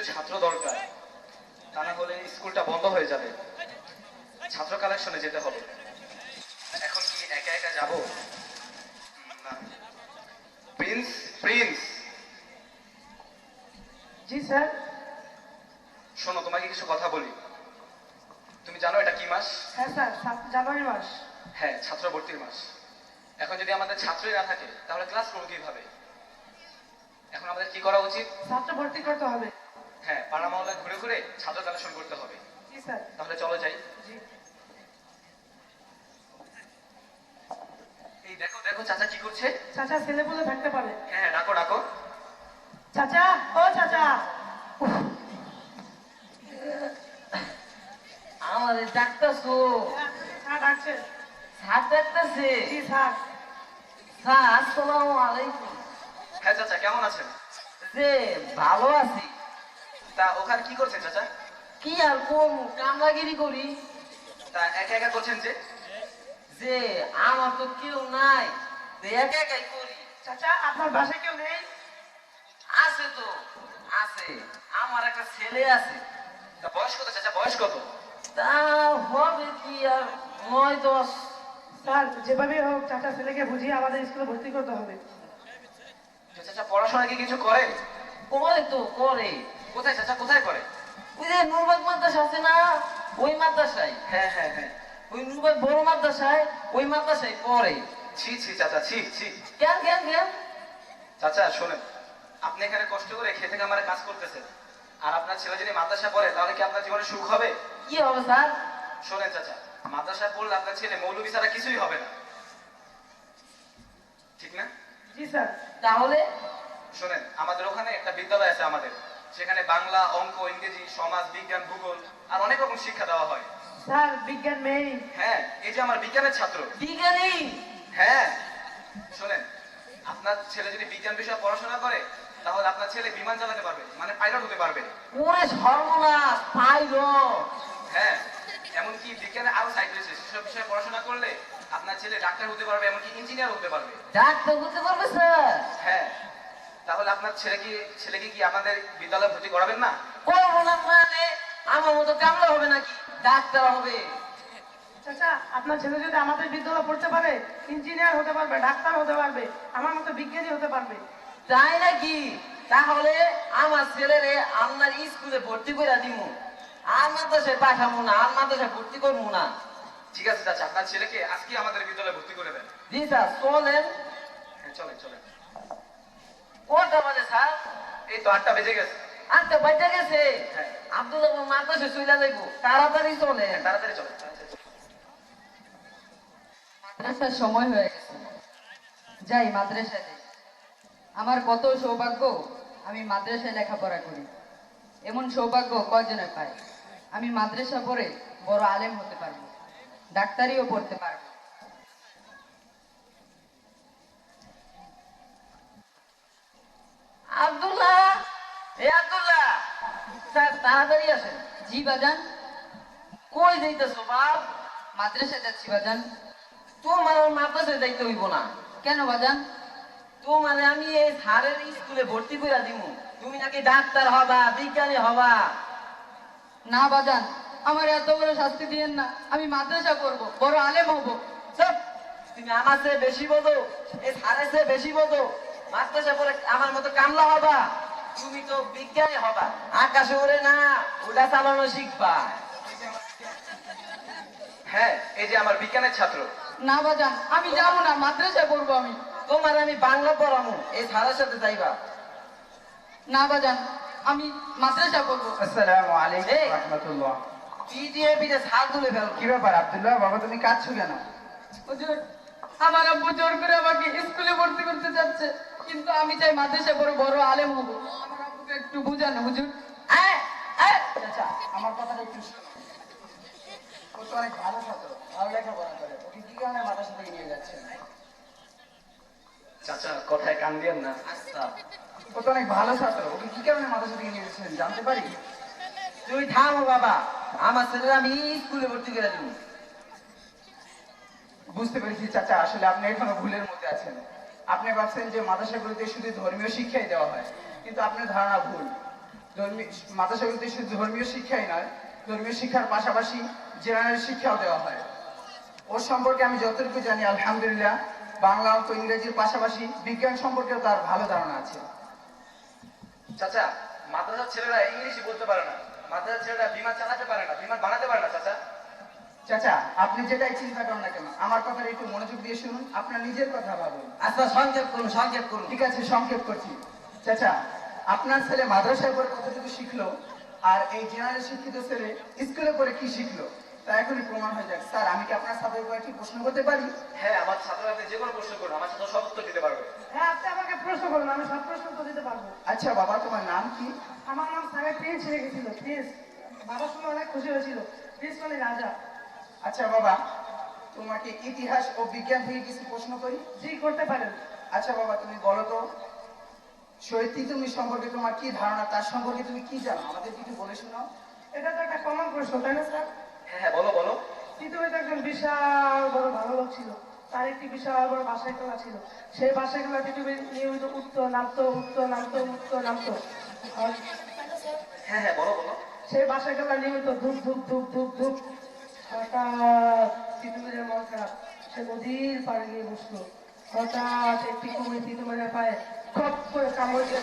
কিছু ছাত্র দরকার। তা না হলে স্কুলটা বন্ধ হয়ে যাবে। ছাত্র কালেকশনে যেতে হবে। এখন কি একা একা যাব? না। প্রিন্স প্রিন্স জি স্যার। শোনো তোমাকে কিছু কথা বলি। তুমি জানো এটা কি মাস? হ্যাঁ স্যার জানুয়ারি মাস। হ্যাঁ ছাত্র ভর্তির মাস। এখন যদি আমাদের ছাত্রই না থাকে তাহলে ক্লাস করব কীভাবে? এখন আমাদের কি করা উচিত? ছাত্র ভর্তি করতে হবে। হ্যাঁ পাড়া মহল্লায় ঘুরে ঘুরে ছাত্র কালেকশন করতে হবে। তাহলে চলো যাই। এই দেখো দেখো চাচা কি করছে? চাচা ছেলে বলে থাকতে পারে। হ্যাঁ হ্যাঁ ডাকো ডাকো। চাচা ও চাচা। আমাদের ডাক্তারছো স্যার ডাকছে। স্যার ডাক্তারছে জি স্যার। স্যার আসসালামু আলাইকুম। হ্যাঁ চাচা কেমন আছেন? যে ভালো আছি। তা ওখানে কি করছেন চাচা? কি আর কোন কামলাগিরি করি। তা একা একা করছেন যে? যে আমার তো কেউ নাই। একা একাই করি। চাচা আপনার বাসায় কেউ নেই? আছে তো আছে। আমার একটা ছেলে আছে। তা বয়স কত চাচা? বয়স কত? তা হবে কি আর নয় দশ। স্যার যেভাবে হোক চাচা ছেলেকে বুঝিয়ে আমাদের স্কুলে ভর্তি করতে হবে। চাচা পড়াশোনা কি কিছু করে? করে তো করে। কোথায় চাচা কোথায় করে ওই যে নুরবাগ মাদ্রাসা আছে না? ওই মাদ্রাসায়। হ্যাঁ হ্যাঁ হ্যাঁ। ওই নুরবাগ বড় মাদ্রাসায় ওই মাদ্রাসায় পড়ে। ছি ছি চাচা ছি ছি। কেন কেন কেন চাচা শোনেন আপনি এখানে কষ্ট করে খেতে কামারে কাজ করতেছেন। আর আপনার ছেলে যদি মাদ্রাসা পড়ে তাহলে কি আপনার জীবনে সুখ হবে? কি হবে স্যার? শোনেন চাচা মাদ্রাসা পড়লে আপনার ছেলে মৌলবি ছাড়া কিছুই হবে না। ঠিক না? জি স্যার। তাহলে? শোনেন আমাদের ওখানে একটা বিদ্যালয় আছে আমাদের। সেখানে বাংলা অঙ্ক ইংরেজি সমাজ বিজ্ঞান ভূগোল আর অনেক রকম শিক্ষা দেওয়া হয়। স্যার বিজ্ঞান মেয়ে হ্যাঁ এই যে আমার বিজ্ঞানের ছাত্র। বিজ্ঞানী! হ্যাঁ শোনেন আপনার ছেলে যদি বিজ্ঞান বিষয়ে পড়াশোনা করে তাহলে আপনার ছেলে বিমান চালাতে পারবে মানে পাইলট হতে পারবে। ওরে সর্বনাশ পাইল হ্যাঁ এমনকি বিজ্ঞানে আরও সাইড রয়েছে সেসব বিষয়ে পড়াশোনা করলে আপনার ছেলে ডাক্তার হতে পারবে এমনকি ইঞ্জিনিয়ার হতে পারবে। ডাক্তার হতে পারবে স্যার! হ্যাঁ তাহলে আপনার ছেলে কি ছেলেকে কি আমাদের বিদ্যালয়ে ভর্তি করাবেন না? করব না মানে আমার মতো কামলা হবে নাকি? ডাক্তার হবে। চাচা আপনার ছেলে যদি আমাদের বিদ্যালয়ে পড়তে পারে ইঞ্জিনিয়ার হতে পারবে ডাক্তার হতে পারবে আমার মতো বিজ্ঞানী হতে পারবে। তাই নাকি? তাহলে আমার ছেলেরে আপনার স্কুলে ভর্তি করে দিমু। আর মাদ্রাসায় পাঠাবো না আর মাদ্রাসায় ভর্তি করব না। ঠিক আছে চাচা আপনার ছেলেকে আজকে আমাদের বিদ্যালয়ে ভর্তি করে দেন। জি স্যার চলেন। হ্যাঁ চলেন চলেন। কটা বাজে স্যার। এই তো আটটা বেজে গেছে। বাচ্চা গেছে? হ্যাঁ। আব্দুল্লাহ মাদ্রাসে চলে যাইবো। তাড়াতাড়ি চলে। তাড়াতাড়ি চলেন মাদ্রাসার সময় গেছে। যাই মাদ্রাসায় যাই। আমার কত সৌভাগ্য আমি মাদ্রাসায় লেখাপড়া করি। এমন সৌভাগ্য কয়জনের পায়? আমি মাদ্রাসা পড়ে বড় আলেম হতে পারব। ডাক্তারিও পড়তে পারব। আব্দুল্লাহ। এ আব্দুল্লাহ স্যার তাড়াতাড়ি আসেন। জি বাজান কই যাইতেছো বাপ? মাদ্রাসায় যাচ্ছি বাজান। তোমার আর মাদ্রাসায় যাইতে হইব না। কেন বাজান? তোমার আমি এই স্কুলে ভর্তি করে তুমি নাকি ডাক্তার হবা বিজ্ঞানী হবা। না বাজান আমার এত বড় শাস্তি দিয়েন না। আমি মাদ্রাসা করব বড় আলেম হব! তুমি আমার চেয়ে বেশি বোঝো এই স্যারের চেয়ে বেশি বোঝো। মাদ্রাসা পরে আমার মতো কামলা হবা তুমি তো বিজ্ঞানী হবা আকাশে ওরে না ওটা চালানো শিখবা। হ্যাঁ এই যে আমার বিজ্ঞানের ছাত্র। না বাজান আমি যাব না মাদ্রাসা করব আমি। তোমার আমি বাংলা পড়ামু এই স্যারের সাথে যাইবা। না বাজান আমি মাদ্রাসা করব আসসালামু আলাইকুম এই। রাহমাতুল্লাহ। পিটিএ পিঠে ছাল তুলে ফেলব? কি ব্যাপার আব্দুল্লাহ বাবা তুমি কাঁদছো কেন? হুজুর আমার আব্বু জোর করে আমাকে স্কুলে ভর্তি করতে চাচ্ছে কিন্তু আমি চাই মাদ্রাসা পড়ে বড় আলেম হব। আমার আব্বুকে একটু বুঝান হুজুর। আচ্ছা আমার কথাটা একটু ও তো অনেক ভালো ছাত্র ভালো লেখাপড়া করে। ওকে কি কারণে মাদ্রাসা থেকে নিয়ে যাচ্ছেন চাচা কথায় কান দিয়েন না। আচ্ছা। ও তো অনেক ভালো ছাত্র ওকে কি কারণে মাদ্রাসা থেকে নিয়ে যাচ্ছেন জানতে পারি? তুই থামো বাবা আমার ছেলের আমি স্কুলে ভর্তি করে দিব। বুঝতে পেরেছি চাচা আসলে আপনি এখনও ভুলের মধ্যে আছেন। আপনি ভাবছেন যে মাদ্রাসাগুলোতে শুধু ধর্মীয় শিক্ষাই দেওয়া হয়, কিন্তু আপনার ধারণা ভুল। ধর্মীয় মাদ্রাসাগুলোতে শুধু ধর্মীয় শিক্ষাই নয়, ধর্মীয় শিক্ষার পাশাপাশি জেনারেল শিক্ষাও দেওয়া হয়। ওর সম্পর্কে আমি যতটুকু জানি, আলহামদুলিল্লাহ, বাংলা অঙ্ক ইংরেজির পাশাপাশি বিজ্ঞান সম্পর্কেও তার ভালো ধারণা আছে। চাচা, মাদ্রাসার ছেলেরা ইংলিশ বলতে পারে না। মাদ্রাসার ছেলেরা বিমান চালাতে পারে না, বিমান বানাতে পারে না, চাচা। চাচা আপনি যেটাই চিন্তা করেন না কেন আমার কথাটা একটু মনোযোগ দিয়ে শুনুন আপনার নিজের কথা ভাবুন। আচ্ছা সংক্ষেপ করুন সংক্ষেপ করুন। ঠিক আছে সংক্ষেপ করছি। চাচা আপনার ছেলে মাদ্রাসায় পড়ে কতটুকু শিখলো? আর এই জেনারেল শিক্ষিত ছেলে স্কুলে পড়ে কি শিখলো? তা এখনই প্রমাণ হয়ে যাক। স্যার আমি কি আপনার সাথে কয়েকটি প্রশ্ন করতে পারি? হ্যাঁ আমার ছাত্ররা আপনি যে কোনো প্রশ্ন করুন আমার ছাত্র সব উত্তর দিতে পারবে। হ্যাঁ আপনি আমাকে প্রশ্ন করুন আমি সব প্রশ্ন তো দিতে পারব। আচ্ছা বাবা তোমার নাম কি? আমার নাম স্যারের প্রিন্স রেখেছিল প্রিন্স বাবা শুনে অনেক খুশি হয়েছিল। প্রিন্স মানে রাজা? আচ্ছা বাবা তোমাকে ইতিহাস ও বিজ্ঞান থেকে কিছু প্রশ্ন করি? জি করতে পারেন আচ্ছা বাবা তুমি বলো তো শহীদ তুমি সম্পর্কে তোমার কি ধারণা? তার সম্পর্কে তুমি কি জানো? আমাদের কিছু বলে শোনাও। এটা তো একটা কমন প্রশ্ন তাই না স্যার? হ্যাঁ হ্যাঁ বলো বলো। পৃথিবীতে একজন বিশাল বড় ভালো লোক ছিল। তার একটি বিশাল বড় বাসায় খেলা ছিল। সেই বাসায় খেলা পৃথিবীর নিয়মিত উঠতো নামতো উঠতো নামতো উঠতো নামতো। হ্যাঁ হ্যাঁ বলো বলো। সেই বাসায় খেলা নিয়মিত ধূপ ধূপ ধূপ ধূপ ধূপ। হঠাৎ মন খারাপ। সে নদীর পাড়ে গিয়ে বসল। হঠাৎ একটি কুমির পৃথিবীর পায়ে খপ করে কামড় দিয়ে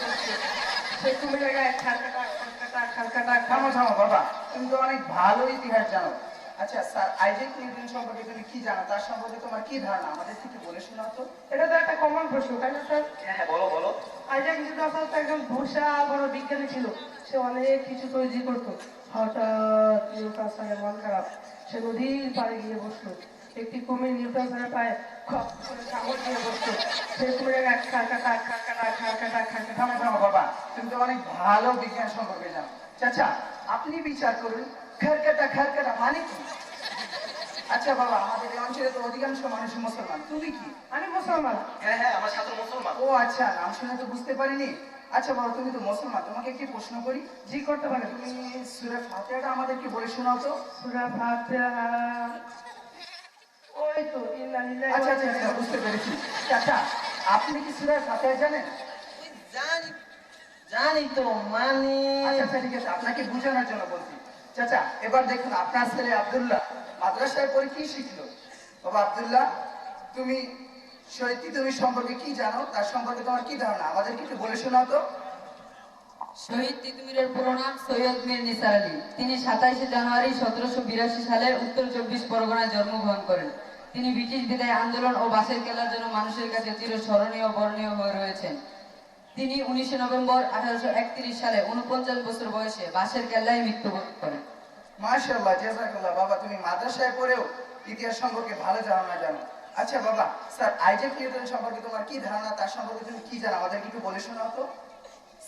সে কুমিরের গায়ে খালকাটা খালকাটা খালকাটা থামো থামো বাবা তুমি তো অনেক ভালো ইতিহাস জানো। আচ্ছা স্যার আইজেক নিউটন সম্পর্কে তুমি কি জানো? তার সম্পর্কে তোমার কি ধারণা? আমাদের থেকে বলে শোনাও তো। এটা তো একটা কমন প্রশ্ন তাই না স্যার? হ্যাঁ হ্যাঁ বলো বলো। আইজাক নিউটন তো একজন বিশাল বড় বিজ্ঞানী ছিল। সে অনেক কিছু তৈরি করতো। হঠাৎ নিউটন স্যারের মন খারাপ। সে নদীর পাড়ে গিয়ে বসল। একটি কুমির নিউটন স্যারের পায়ে খপ করে কামড় দিয়ে বসল। সেই কুমিরের এক খাকাটা খাকাটা থামো থামো বাবা তুমি তো অনেক ভালো বিজ্ঞান সম্পর্কে জানো। চাচা আপনি বিচার করুন খারকাটা খারকাটা মানে কি? আচ্ছা বাবা আমাদের এই অঞ্চলে তো অধিকাংশ মানুষ মুসলমান। তুমি কি? আমি মুসলমান। হ্যাঁ হ্যাঁ আমার ছাত্র মুসলমান। ও আচ্ছা নাম শুনে তো বুঝতে পারিনি। আচ্ছা বলো তুমি তো মুসলমান তোমাকে একটি প্রশ্ন করি। জি করতে পারে। তুমি সুরে ফাতিহাটা আমাদেরকে বলে শোনাও তো। সূরা ফাতিহা। ওই তো আচ্ছা আচ্ছা আচ্ছা, বুঝতে পেরেছি। চাচা আপনি কি সুরে ফাতিহা জানেন? জানি জানি তো মানে। আচ্ছা আচ্ছা ঠিক আছে আপনাকে বোঝানোর জন্য বলছি। চাচা এবার দেখুন আপনার ছেলে আব্দুল্লাহ মাদ্রাসায় পড়ে কি শিখলো? বাবা আব্দুল্লাহ তুমি সত্যি তুমি সম্পর্কে কি জানো? তার সম্পর্কে তোমার কি ধারণা? আমাদেরকে একটু বলে শোনাও তো। শহীদ তিতুমিরের পুরো নাম সৈয়দ মীর নিসার আলী। তিনি সাতাইশে জানুয়ারি সতেরোশো বিরাশি সালে উত্তর চব্বিশ পরগনায় জন্মগ্রহণ করেন। তিনি ব্রিটিশ বিদায় আন্দোলন ও বাসের কেলার জন্য মানুষের কাছে চিরস্মরণীয় বর্ণীয় হয়ে রয়েছেন। তিনি উনিশে নভেম্বর আঠারোশো একত্রিশ সালে উনপঞ্চাশ বছর বয়সে বাসের কেল্লায় মৃত্যুবরণ করেন। মাশাআল্লাহ জাযাকাল্লাহ। বাবা তুমি মাদ্রাসায় পড়েও ইতিহাস সম্পর্কে ভালো ধারণা জানো। আচ্ছা বাবা স্যার আইজাক নিউটন সম্পর্কে তোমার কি ধারণা? তার সম্পর্কে তুমি কি জানো? আমাদেরকে একটু বলে শোনাও তো।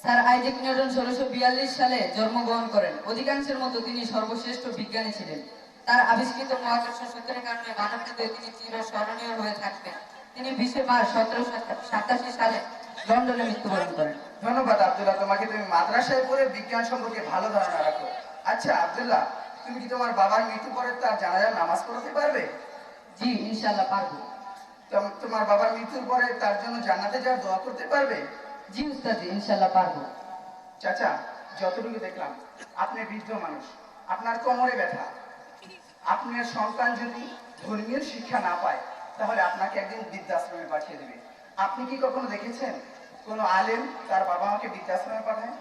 স্যার আইজাক নিউটন ষোলোশো বিয়াল্লিশ সালে জন্মগ্রহণ করেন। অধিকাংশের মতো তিনি সর্বশ্রেষ্ঠ বিজ্ঞানী ছিলেন। তার আবিষ্কৃত মহাকর্ষ সূত্রের কারণে মানব হৃদয়ে তিনি চিরস্মরণীয় হয়ে থাকবেন তিনি বিশে মার্চ সতেরোশো সাতাশি সালে লন্ডনে মৃত্যুবরণ করেন। ধন্যবাদ আব্দুল্লাহ। তোমাকে তুমি মাদ্রাসায় পড়ে বিজ্ঞান সম্পর্কে ভালো ধারণা রাখো। আচ্ছা আব্দুল্লাহ তুমি কি তোমার বাবার মৃত্যু পরে তার জানাজার নামাজ পড়াতে পারবে? জি ইনশাল্লাহ পারব। তোমার বাবার মৃত্যুর পরে তার জন্য জান্নাতে যাওয়ার দোয়া করতে পারবে? জি উস্তাদ ইনশাল্লাহ পারব। চাচা যতটুকু দেখলাম আপনি বৃদ্ধ মানুষ আপনার কোমরে ব্যথা। আপনার সন্তান যদি ধর্মীয় শিক্ষা না পায় তাহলে আপনাকে একদিন বৃদ্ধাশ্রমে পাঠিয়ে দেবে। আপনি কি কখনো দেখেছেন কোনো আলেম তার বাবা মাকে বৃদ্ধাশ্রমে পাঠায়?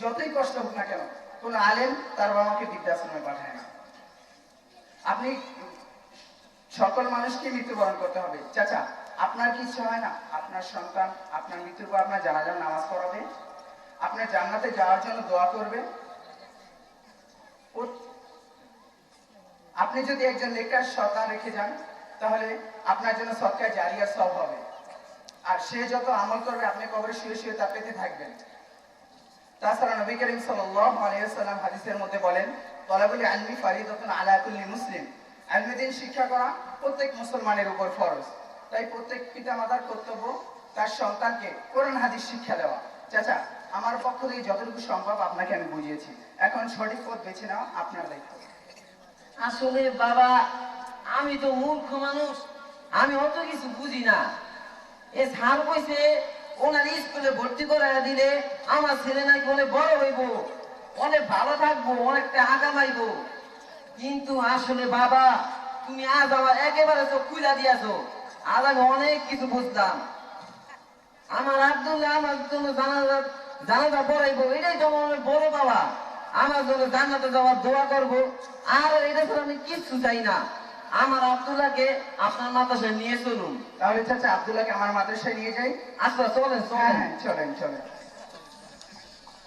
যতই কষ্ট হোক না কেন কোনো আলেম তার বাবা মাকে বৃদ্ধাশ্রমে পাঠায় না। আপনি সকল মানুষকে মৃত্যুবরণ করতে হবে। চাচা, আপনার কি ইচ্ছা হয় না? আপনার সন্তান, আপনার মৃত্যুর পর আপনার জানাজার নামাজ পড়াবে? আপনার জান্নাতে যাওয়ার জন্য দোয়া করবে? আপনি যদি একজন লেখার সন্তান রেখে যান, তাহলে আপনার জন্য সৎকার জারিয়া সব হবে। আর সে যত আমল করবে, আপনি কবরে শুয়ে শুয়ে তা পেতে থাকবেন। তাছাড়া নবী করিম আলাইহি হাদিসের মধ্যে বলেন, তলাবুল আলমি ফারিদাতুন আলা কুল্লি মুসলিম। আলমিদিন শিক্ষা করা প্রত্যেক মুসলমানের উপর ফরজ। তাই প্রত্যেক পিতামাতার কর্তব্য তার সন্তানকে কোরআন, হাদিস শিক্ষা দেওয়া। চাচা, আমার পক্ষ থেকে যতটুকু সম্ভব আপনাকে আমি বুঝিয়েছি। এখন সঠিক পথ বেছে নেওয়া আপনার দায়িত্ব। আসলে বাবা, আমি তো মূর্খ মানুষ। আমি অত কিছু বুঝি না। এ স্যার কইছে, ওনার স্কুলে ভর্তি করে দিলে আমার ছেলে নাকি অনেক বড় হইব। অনেক ভালো থাকব, অনেকটা আগামাইবো কিন্তু আসলে বাবা তুমি আজ আমার একেবারে চোখ খুলা দিয়াছো। আজ আমি অনেক কিছু বুঝতাম আমার আব্দুল্লাহ আমার জন্য জানাজা জানাজা পড়াইবো এটাই তো আমার বড় পাওয়া আমার জন্য জান্নাতে যাওয়ার দোয়া করব। আর এটা ছাড়া আমি কিচ্ছু চাই না। আমার আব্দুল্লাহকে আপনার মাতাসে নিয়ে চলুন। তাহলে চাচা আব্দুল্লাহকে আমার মাদ্রাসায় নিয়ে যাই? আচ্ছা চলেন হ্যাঁ চলেন হ্যাঁ চলেন চলেন।